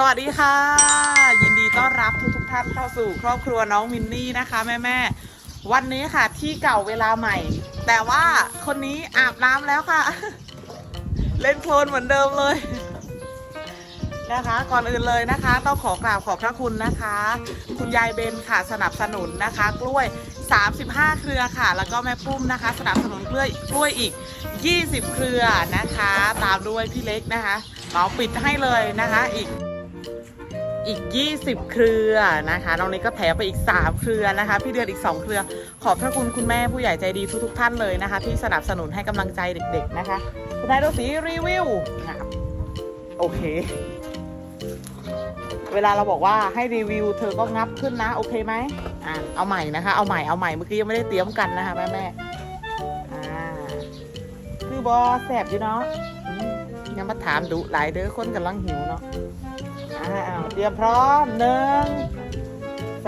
สวัสดีค่ะ ยินดีต้อนรับทุกทุกท่านเข้าสู่ครอบครัวน้องมินนี่นะคะแม่แม่วันนี้ค่ะที่เก่าเวลาใหม่ แต่ว่าคนนี้อาบน้ำแล้วค่ะ เล่นโคลนเหมือนเดิมเลยนะคะ ก่อนอื่นเลยนะคะ ต้องขอกราบขอบพระคุณนะคะ คุณยายเบนค่ะสนับสนุนนะคะ กล้วย 35 เครือค่ะ แล้วก็แม่ปุ้มนะคะ สนับสนุนกล้วยกล้วยอีก 20 เครือนะคะ ตามด้วยพี่เล็กนะคะเหมาปิดให้เลยนะคะอีก อีก 20 เครือนะคะน้องนี้ก็แถมไปอีก 3 เครือนะคะ พี่เดือนอีก 2 เครือ ขอบพระคุณคุณแม่ผู้ใหญ่ใจดีทุกๆท่านเลยนะคะ ที่สนับสนุนให้กำลังใจเด็กๆนะคะคุณนายโดสีรีวิวนะครับโอเค เวลาเราบอกว่าให้รีวิว เธอก็งับขึ้นนะ โอเคไหมอ่าเอาใหม่นะคะ เอาใหม่เอาใหม่เมื่อกี้ยังไม่ได้เตรียมกันนะคะแม่แม่อ่าคือบอแสบอยู่เนาะยังมาถามดุหลายเด้อคนกำลังหิวเนาะ อ้าวเตรียมพร้อมหนึ่ง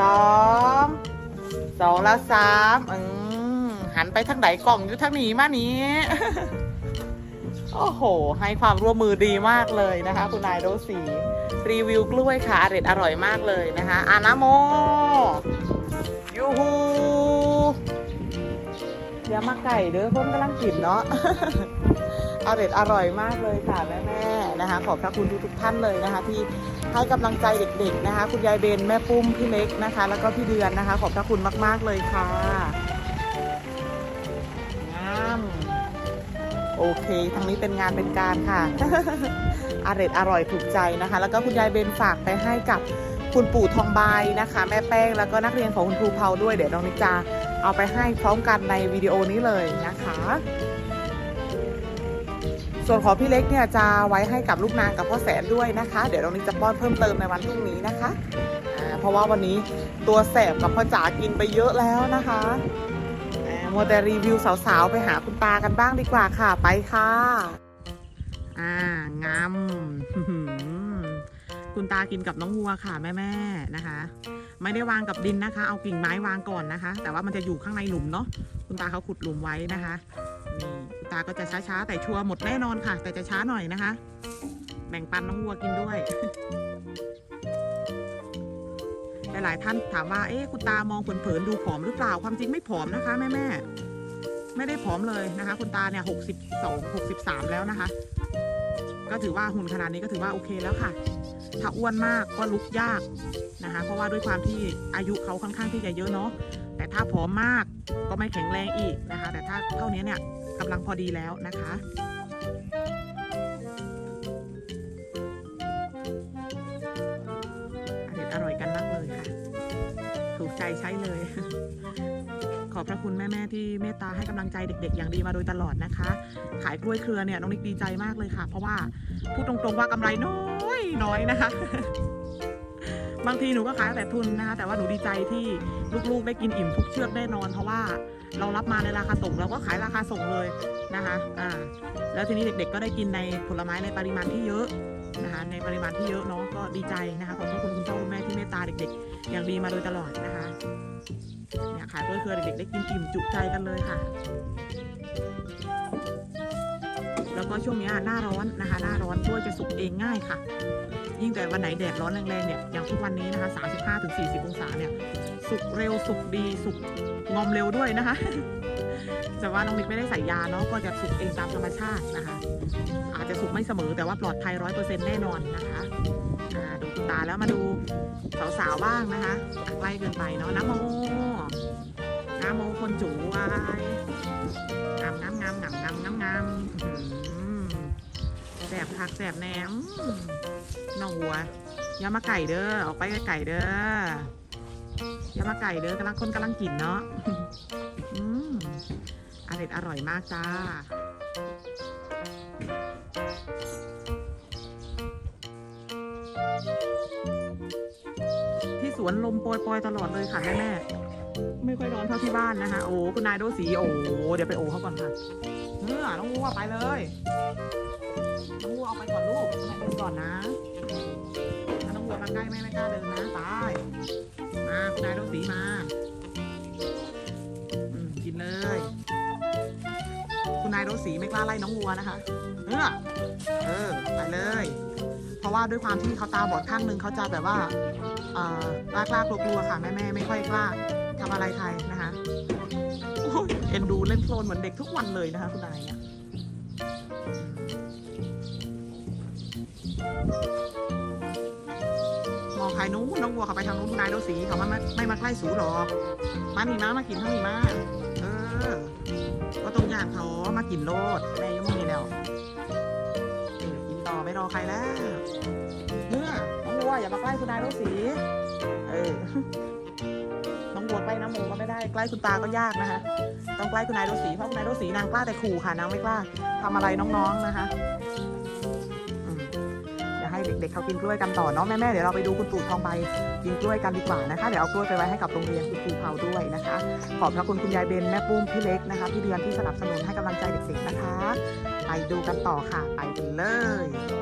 สองสองแล้วสามอืมหันไปทางไหนกล่องอยู่ทางนี้มานี้โอ้โห ให้ความร่วมมือดีมากเลยนะคะ คุณนายโดสีรีวิวกล้วยค่ะอร่อยอร่อยมากเลยนะคะอานาโมยูฮูเดี๋ยวมาไก่เด้อคนกำลังกินเนาะ อร่อยอร่อยมากเลยค่ะแม่ๆนะคะ ขอบพระคุณทุกๆท่านเลยนะคะ ที่ให้กำลังใจเด็กๆนะคะ คุณยายเบนแม่ปุ้มพี่เล็กนะคะ แล้วก็พี่เดือนนะคะ ขอบพระคุณมาก ๆเลยค่ะงามโอเคทางนี้เป็นงานเป็นการค่ะอร่อยอร่อยถูกใจนะคะ แล้วก็คุณยายเบนฝากไปให้กับคุณปู่ทองใบนะคะ แม่แป้งแล้วก็นักเรียนของคุณครูเผาด้วยเดี๋ยวน้องนิจาเอาไปให้พร้อมกันในวิดีโอนี้เลยนะคะ ส่วนของพี่เล็กเนี่ยจะไว้ให้กับลูกนางกับพ่อแสนด้วยนะคะ เดี๋ยวน้องนิกจะป้อนเพิ่มเติมในวันพรุ่งนี้นะคะเพราะว่าวันนี้ตัวแสบกับพ่อจ๋ากินไปเยอะแล้วนะคะอ่ามัวแต่รีวิวสาวๆ ไปหาคุณตากันบ้างดีกว่าค่ะ ไปค่ะ อ่างามคุณตากินกับน้องวัวค่ะ แม่ๆนะคะ ไม่ได้วางกับดินนะคะ เอากิ่งไม้วางก่อนนะคะ แต่ว่ามันจะอยู่ข้างในหลุมเนาะคุณตาเขาขุดหลุมไว้นะคะ ตาก็จะช้าๆ แต่ชัวร์หมดแน่นอนค่ะ แต่จะช้าหน่อยนะคะ แบ่งปันน้องวัวกินด้วย หลายๆท่านถามว่าเอ๊ะคุณตามองเผินๆดูผอมหรือเปล่าความจริงไม่ผอมนะคะแม่ๆไม่ได้ผอมเลยนะคะ คุณตาเนี่ยหกสิบสองหกสิบสามแล้วนะคะ ก็ถือว่าหุ่นขนาดนี้ก็ถือว่าโอเคแล้วค่ะ ถ้าอ้วนมากก็ลุกยากนะคะ เพราะว่าด้วยความที่อายุเขาค่อนข้างที่จะเยอะเนาะแต่ถ้าผอมมากก็ไม่แข็งแรงอีกนะคะ แต่ถ้าเท่านี้เนี่ย กำลังพอดีแล้วนะคะ อร่อยอร่อยกันมากเลยค่ะ ถูกใจใช้เลย ขอบพระคุณแม่ๆที่เมตตาให้กำลังใจเด็ก ๆ อย่างดีมาโดยตลอดนะคะ ขายกล้วยเครือเนี่ยน้องนิกดีใจมากเลยค่ะ เพราะว่าพูดตรงๆว่ากำไรน้อยน้อยนะคะ บางทีหนูก็ขายแต่ทุนนะคะ แต่ว่าหนูดีใจที่ลูกๆได้กินอิ่มทุกเชือกแน่นอน เพราะว่าเรารับมาในราคาส่งเราก็ขายราคาส่งเลยนะคะอ่าแล้วทีนี้เด็กๆก็ได้กินในผลไม้ในปริมาณที่เยอะนะคะในปริมาณที่เยอะเนาะก็ดีใจนะคะขอบคุณคุณพ่อคุณแม่ที่เมตตาเด็กๆ อย่างดีมาโดยตลอดนะคะเนี่ยขายกล้วยเครือเด็กๆได้กินอิ่มจุใจกันเลยค่ะ แล้วก็ช่วงนี้หน้าร้อนนะคะ หน้าร้อนกล้วยจะสุกเองง่ายค่ะ ยิ่งแต่วันไหนแดดร้อนแรงๆเนี่ยอย่างทุกวันนี้นะคะ 35ถึง40 องศาเนี่ยสุกเร็วสุกดีสุกงอมเร็วด้วยนะคะแต่ว่าน้องมิกไม่ได้ใส่ยาเนาะก็จะสุกเองตามธรรมชาตินะคะ อาจจะสุกไม่เสมอแต่ว่าปลอดภัยร้อยเปอร์เซ็นต์แน่นอนนะคะอาดูตาแล้วมาดูสาวๆบ้างนะคะใกล้เกินไปเนาะน้ำโมน้ำโม คนจูวายงามงามงามงามงามงามงามแสบคักแสบแหนมน้องวัวย่ามาไก่เด้อออกไปไก่เด้อย่ามาไก่เด้อกำลังคนกำลังกินเนาะอืมอร่อยอร่อยมากจ้าที่สวนลมโปรยๆตลอดเลยค่ะแม่แม่ ไม่ค่อยร้อนเท่าที่บ้านนะคะ โอ้คุณนายโดสีโอ้เดี๋ยวไปโอเขาก่อนค่ะเนื้อน้องวัวไปเลยน้องวัวเอาไปก่อนลูกให้เดินก่อนนะถ้าน้องวัวมาใกล้แม่ไม่กล้าเดินนะตายมาคุณนายโดสีมาอืมกินเลย คุณนายโดสีไม่กล้าไล่น้องวัวนะคะเออเออไปเลย เพราะว่าด้วยความที่เขาตาบอดข้างนึงเขาจะแบบว่าเอ่อลากล้ากลัวกลัวๆค่ะแม่แม่ไม่ค่อยกล้า ทำอะไรไทยนะคะเอ็นดูเล่นโคลนเหมือนเด็กทุกวันเลยนะคะคุณนายเนี่ยมองใครนู้นน้องวัวเขาไปทางนู้นคุณนายดูสีเขามาไม่ไม่มาใกล้สูหรอกมาหนีมามากินเท่านี้มาเออ ก็ต้องย่างเขามากินโลดแม่ยังไม่มีแล้วกินต่อไม่รอใครแล้วเนื้อน้องวัวอย่ามาใกล้คุณนายรถสีเออ น้องวัวใกล้น้ำหมูก็ไม่ได้ใกล้คุณตาก็ยากนะคะ ต้องใกล้คุณนายรถสีเพราะคุณนายรถสีนางกล้าแต่ขู่ค่ะนางไม่กล้าทำอะไรน้องๆนะคะอย่าให้เด็กๆเขากินกล้วยกันต่อเนาะแม่ๆเดี๋ยวเราไปดูคุณปู่ทองใบกินกล้วยกันดีกว่านะคะ เดี๋ยวเอากล้วยไปไว้ให้กับโรงเรียนคุณครูเผาด้วยนะคะ ขอบพระคุณคุณยายเบนแม่ปุ้มพี่เล็กนะคะพี่เดือนที่สนับสนุนให้กำลังใจเด็กๆนะคะ ไปดูกันต่อค่ะ ไปกันเลย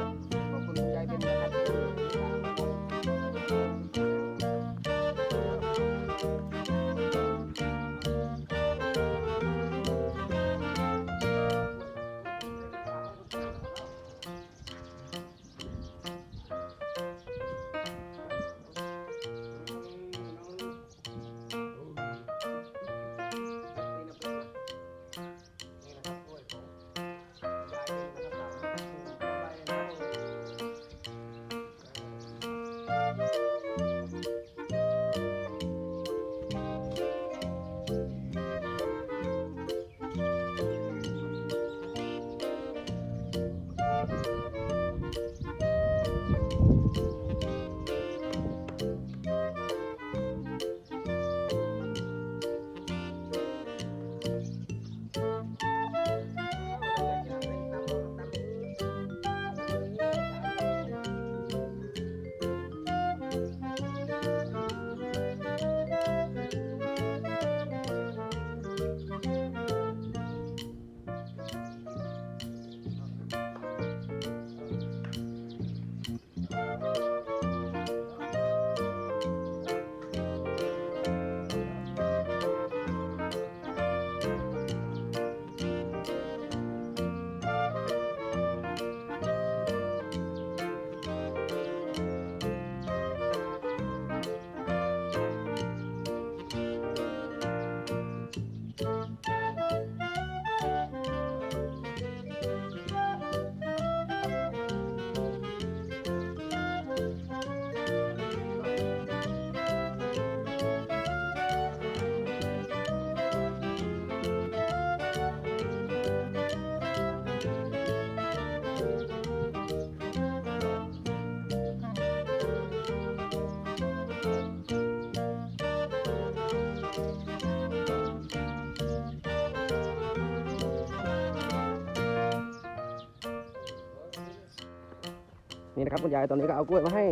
นี่นะครับคุณยายตอนนี้ก็เอากล้วยมาให้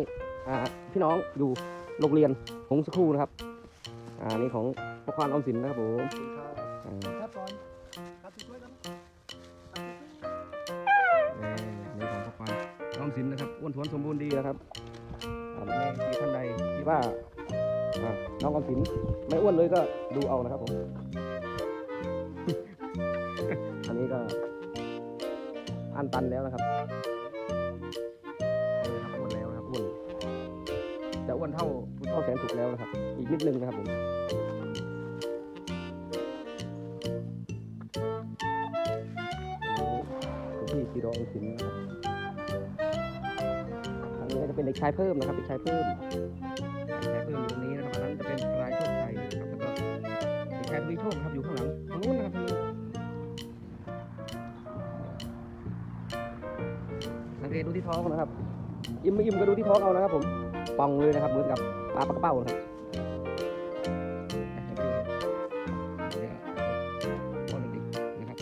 อ่าพี่น้องอยู่โรงเรียนหงสคูนะครับอ่านี่ของพ่อควานออมสินนะครับผมครับก่อนครับช่วยกันนี่นี่ของพ่อควานออมสินนะครับอ้วนท้วนสมบูรณ์ดีนะครับม่ที่ท่านใดที่ว่าอ่าน้องออมสินไม่อ้วนเลยก็ดูเอานะครับผมอันนี้ก็อันตันแล้วนะครับ เท่าแสนสุกแล้วนะครับ อีกนิดนึงนะครับผมอันนี้คุณพี่ซีโรออมสินนะครับอันนี้ก็จะเป็นเด็กชายเพิ่มนะครับเด็กชายเพิ่มเด็กชายเพิ่มอยู่ตรงนี้นะครับอันนั้นจะเป็นรายโชคชัยนะครับแล้วก็เด็กชายทวีโชคนะครับอยู่ข้างหลังทางนู้นนะครับทางนู้นสังเกตดูที่ท้องนะครับ อิ่มไม่อิ่มก็ดูที่ท้องเอานะครับผมป่องเลยนะครับเหมือนกับ ปลาปลากระเป้านะครับเนี่ยพ่อเด็กๆนะครับ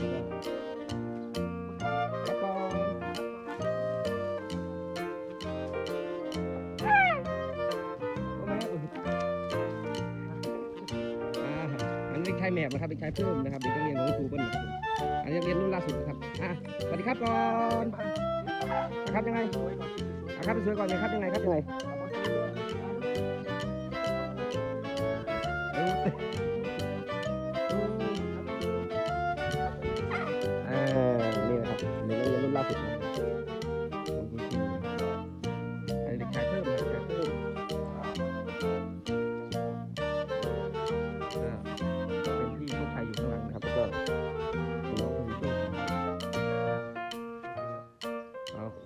แล้วก็แล้วก็โอ้โหอ่าอันนี้เด็กชายแมบนะครับเด็กชายเพิ่มนะครับเด็กนักเรียนของครูเปิ้ลนะครับผมอันนี้นักเรียนรุ่นล่าสุดนะครับอะสวัสดีครับก่อนนะครับยังไงอะครับสวยก่อนเลยครับยังไงครับยังไง ออนี่นะครับเดี๋ยวเรารุ่นล่าสุดนะอันนี้ขายเพิ่นเพิ่มเป็นพี่ผู้ชายอยู่ข้างหลังนะครับแล้วก็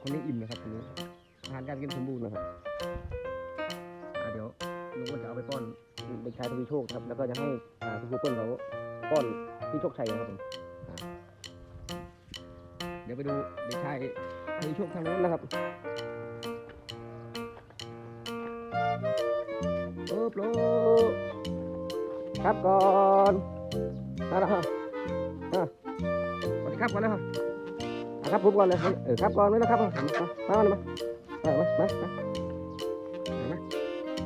คนนี้อิ่มนะครับ ทวีโชคนะครับ แล้วก็จะให้อ่าคุณครูเปิ้ลเขาป้อนพี่โชคชัยนะครับผมอ่าเดี๋ยวไปดูเด็กชายทวีโชคทางนู้นนะครับโอ้โปรครับก่อนมาแล้วฮะอะสวัสดีครับก่อนแล้วฮะอะครับผมก่อนเลยเออครับก่อนเลยนะครับมามามามาเออมามามามา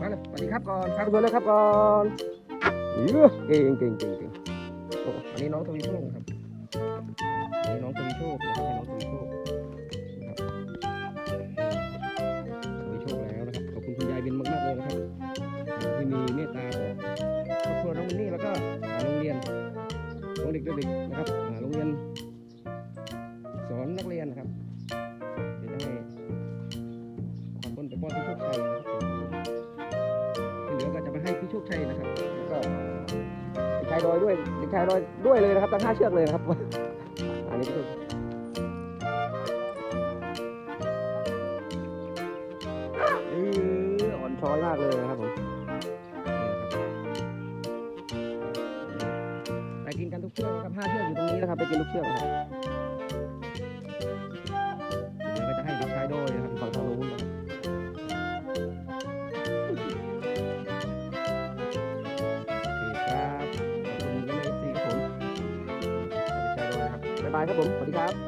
มาเลยสวัสดีครับก่อนครับชวนเลยครับก่อนเยอะเก่งเก่งเก่งเก่งโอ้อันนี้น้องทวีโชคนะครับอันนี้น้องทวีโชคนะครับให้น้องทวีโชคนะครับทวีโชคแล้วนะครับขอบคุณคุณยายเบนมากๆเลยนะครับที่มีเมตตาต่อครอบครัวน้องมินนี่แล้วก็อ่าโรงเรียนของเด็กๆนะครับอ่าโรงเรียน สอนนักเรียนนะครับ ดอยด้วยเด็กชายดอยด้วยเลยนะครับตั้งห้าเชือกเลยนะครับ อันนี้พี่โชคเอออ่อนช้อยมากเลยนะครับผมไปกินกันทุกเชือกนะครับห้าเชือกอยู่ตรงนี้นะครับไปกินทุกเชือกนะครับ ครับผม สวัสดีครับ